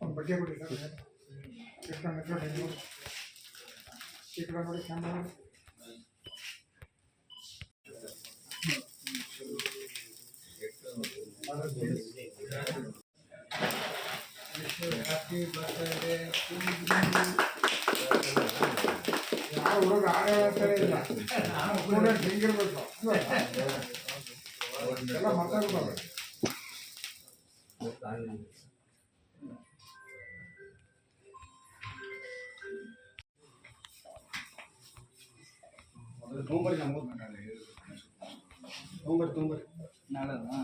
ಒಂದು ಬಗ್ಗೆ ಬಿಡಿ ಸರ್ ಚಿಕ್ಕಣ್ಣ ನೋಡಿ ನೋಡಿ ಈ ಕಡೆ ನೋಡಿ ಕ್ಯಾಮ್ರಾ ನೋಡಿ ಯಾವ ಹುಡುಗ ಆಡೋ ಅಂತಾನೆ ಇಲ್ಲ ಸ್ಟೂಡೆಂಟ್ ಹಿಂಗಿರ್ಬೇಕು ಎಲ್ಲ ಮಾತಾಡ್ತಾರೆ ಹಾ,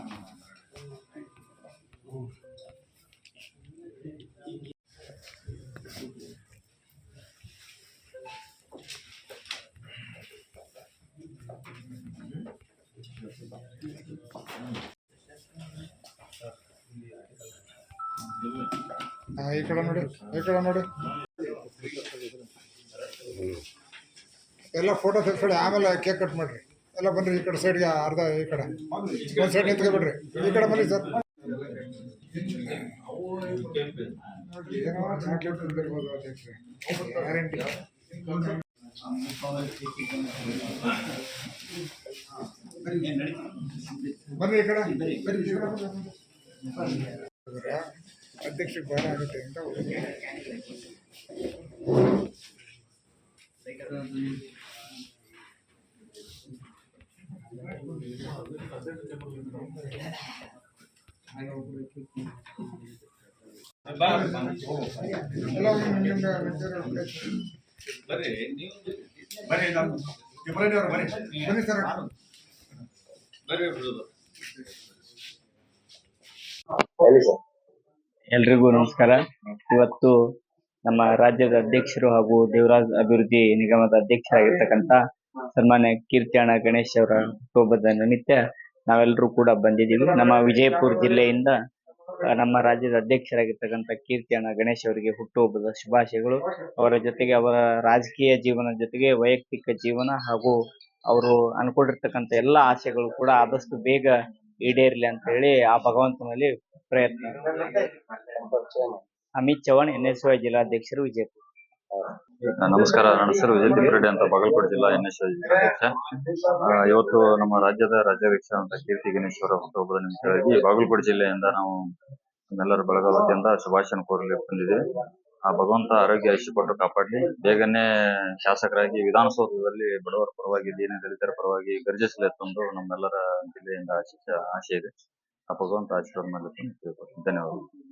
ಈ ಕಡೆ ನೋಡಿ, ಈ ಕಡೆ ನೋಡಿ. ಎಲ್ಲ ಫೋಟೋ ತೆಗ್ಸ್ಕೊಳ್ಳಿ, ಆಮೇಲೆ ಕೇಕ್ ಕಟ್ ಮಾಡ್ರಿ. ಎಲ್ಲ ಬನ್ರಿ ಈ ಕಡೆ ಸೈಡ್ಗೆ ಅರ್ಧ ಈ ಕಡೆ. ಒಂದು ಸೈಡ್ ನಿಂತ್ಕೊಬಿಡ್ರಿ. ಈ ಕಡೆ ಬನ್ನಿ ಸರ್ ಏನೋ ಗ್ಯಾರಂಟಿ ಬನ್ನಿ ಈ ಕಡೆ ಬನ್ನಿ ಈ ಕಡೆ ಬನ್ನಿ. ಅಧ್ಯಕ್ಷಕ್ಕೆ ಭಾರ ಆಗುತ್ತೆ ಅಂತ ಹುಡುಗ ಎಲ್ಲ ನಿಮ್ಮಿಂದ ನಿಂತಿರೋ ಬರ್ರಿ ನೀವು ಬರ್ರಿ ನಮ್ಮ ಇಬ್ಬರೇ ಅವ್ರು ಬರ್ರಿ ಬನ್ನಿ ಸರ್ ಬರ್ರಿ ಬಿಡೋದು ಎಲ್ರಿಗೂ ನಮಸ್ಕಾರ. ಇವತ್ತು ನಮ್ಮ ರಾಜ್ಯದ ಅಧ್ಯಕ್ಷರು ಹಾಗೂ ದೇವರಾಜ್ ಅಭಿವೃದ್ಧಿ ನಿಗಮದ ಅಧ್ಯಕ್ಷರಾಗಿರ್ತಕ್ಕಂತ ಸನ್ಮಾನ್ಯ ಕೀರ್ತಿಯಣ್ಣ ಗಣೇಶ್ ಅವರ ಹುಟ್ಟುಹಬ್ಬದ ನಿಮಿತ್ತ ನಾವೆಲ್ಲರೂ ಕೂಡ ಬಂದಿದ್ದೀವಿ. ನಮ್ಮ ವಿಜಯಪುರ ಜಿಲ್ಲೆಯಿಂದ ನಮ್ಮ ರಾಜ್ಯದ ಅಧ್ಯಕ್ಷರಾಗಿರ್ತಕ್ಕಂಥ ಕೀರ್ತಿಯಣ್ಣ ಗಣೇಶ್ ಅವರಿಗೆ ಹುಟ್ಟುಹಬ್ಬದ ಶುಭಾಶಯಗಳು. ಅವರ ಜೊತೆಗೆ ಅವರ ರಾಜಕೀಯ ಜೀವನ ಜೊತೆಗೆ ವೈಯಕ್ತಿಕ ಜೀವನ ಹಾಗೂ ಅವರು ಅನ್ಕೊಂಡಿರ್ತಕ್ಕಂಥ ಎಲ್ಲಾ ಆಸೆಗಳು ಕೂಡ ಆದಷ್ಟು ಬೇಗ ಈಡೇರ್ಲಿ ಅಂತ ಹೇಳಿ ಆ ಭಗವಂತನಲ್ಲಿ ಪ್ರಯತ್ನ. Amit Chavan N S Y ಜಿಲ್ಲಾಧ್ಯಕ್ಷರು Vijayapura ನಮಸ್ಕಾರ, ನನ್ನ ಹೆಸರು ವಿಜಯ್ ರೆಡ್ಡಿ ಅಂತ ಬಾಗಲಕೋಟೆ ಜಿಲ್ಲಾ ಎನ್ ಎಸ್ ಅಧ್ಯಕ್ಷ ಇವತ್ತು ನಮ್ಮ ರಾಜ್ಯದ ರಾಜ್ಯಾಧ್ಯಕ್ಷ ಅಂತ ಕೀರ್ತಿ ಗಣೇಶ್ವರ ಹುಟ್ಟುಹಬ್ಬದ ನಿಮಿತ್ತವಾಗಿ ಬಾಗಲಕೋಟೆ ಜಿಲ್ಲೆಯಿಂದ ನಾವು ನಮ್ಮೆಲ್ಲರ ಬಳಗ ವತಿಯಿಂದ ಶುಭಾಶಯ ಕೋರಲು ಬಂದಿದ್ದೀವಿ. ಆ ಭಗವಂತ ಆರೋಗ್ಯ ಐಶ್ಯ ಕೊಟ್ಟು ಕಾಪಾಡಲಿ ಬೇಗನೆ ಶಾಸಕರಾಗಿ ವಿಧಾನಸೌಧದಲ್ಲಿ ಬಡವರ ಪರವಾಗಿ ದೀನ ದಲಿತರ ಪರವಾಗಿ ಗರ್ಜಿಸಲಿ ತಂದು ನಮ್ಮೆಲ್ಲರ ಜಿಲ್ಲೆಯಿಂದ ಆಶೆ ಆಶೆ ಇದೆ ಆ ಭಗವಂತ ಆಶೀರ್ವಾದ ಮಾಡಲಿ ಅಂತ ಕೇಳ್ಕೊಳ್ತೀನಿ. ಧನ್ಯವಾದಗಳು